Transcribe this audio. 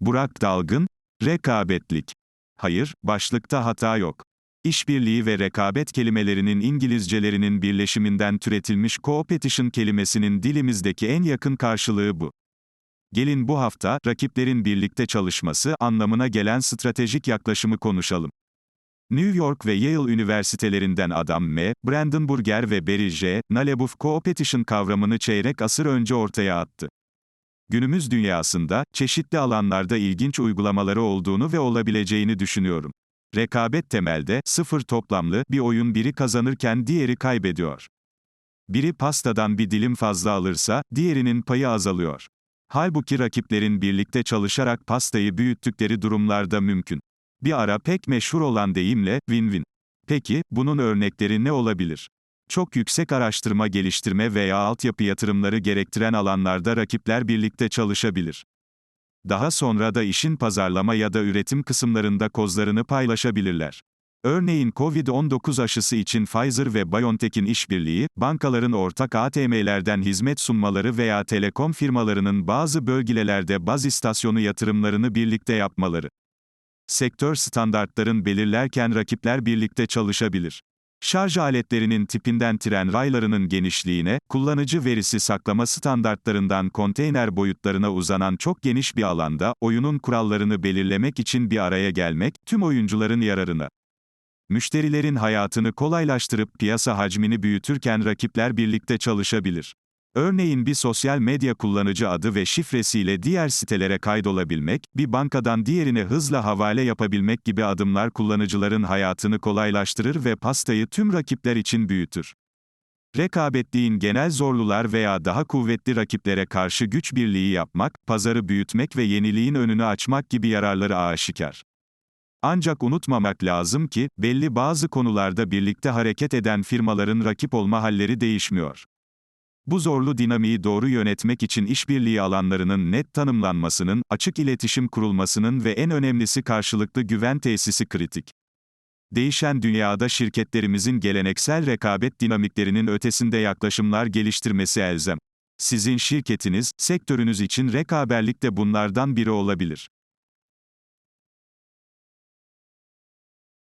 Burak Dalgın, rekabetlik. Hayır, başlıkta hata yok. İşbirliği ve rekabet kelimelerinin İngilizcelerinin birleşiminden türetilmiş competition kelimesinin dilimizdeki en yakın karşılığı bu. Gelin bu hafta, rakiplerin birlikte çalışması anlamına gelen stratejik yaklaşımı konuşalım. New York ve Yale üniversitelerinden Adam M., Brandenburger ve Barry J., Nalebuf competition kavramını çeyrek asır önce ortaya attı. Günümüz dünyasında, çeşitli alanlarda ilginç uygulamaları olduğunu ve olabileceğini düşünüyorum. Rekabet temelde, sıfır toplamlı, bir oyun biri kazanırken diğeri kaybediyor. Biri pastadan bir dilim fazla alırsa, diğerinin payı azalıyor. Halbuki rakiplerin birlikte çalışarak pastayı büyüttükleri durumlarda mümkün. Bir ara pek meşhur olan deyimle, win-win. Peki, bunun örnekleri ne olabilir? Çok yüksek araştırma geliştirme veya altyapı yatırımları gerektiren alanlarda rakipler birlikte çalışabilir. Daha sonra da işin pazarlama ya da üretim kısımlarında kozlarını paylaşabilirler. Örneğin COVID-19 aşısı için Pfizer ve BioNTech'in işbirliği, bankaların ortak ATM'lerden hizmet sunmaları veya telekom firmalarının bazı bölgelerde baz istasyonu yatırımlarını birlikte yapmaları. Sektör standartların belirlerken rakipler birlikte çalışabilir. Şarj aletlerinin tipinden tren raylarının genişliğine, kullanıcı verisi saklama standartlarından konteyner boyutlarına uzanan çok geniş bir alanda, oyunun kurallarını belirlemek için bir araya gelmek, tüm oyuncuların yararına. Müşterilerin hayatını kolaylaştırıp piyasa hacmini büyütürken rakipler birlikte çalışabilir. Örneğin bir sosyal medya kullanıcı adı ve şifresiyle diğer sitelere kaydolabilmek, bir bankadan diğerine hızla havale yapabilmek gibi adımlar kullanıcıların hayatını kolaylaştırır ve pastayı tüm rakipler için büyütür. Rekabetliğin genel zorlular veya daha kuvvetli rakiplere karşı güç birliği yapmak, pazarı büyütmek ve yeniliğin önünü açmak gibi yararları aşikar. Ancak unutmamak lazım ki, belli bazı konularda birlikte hareket eden firmaların rakip olma halleri değişmiyor. Bu zorlu dinamiği doğru yönetmek için işbirliği alanlarının net tanımlanmasının, açık iletişim kurulmasının ve en önemlisi karşılıklı güven tesisi kritik. Değişen dünyada şirketlerimizin geleneksel rekabet dinamiklerinin ötesinde yaklaşımlar geliştirmesi elzem. Sizin şirketiniz, sektörünüz için rekaberlik de bunlardan biri olabilir.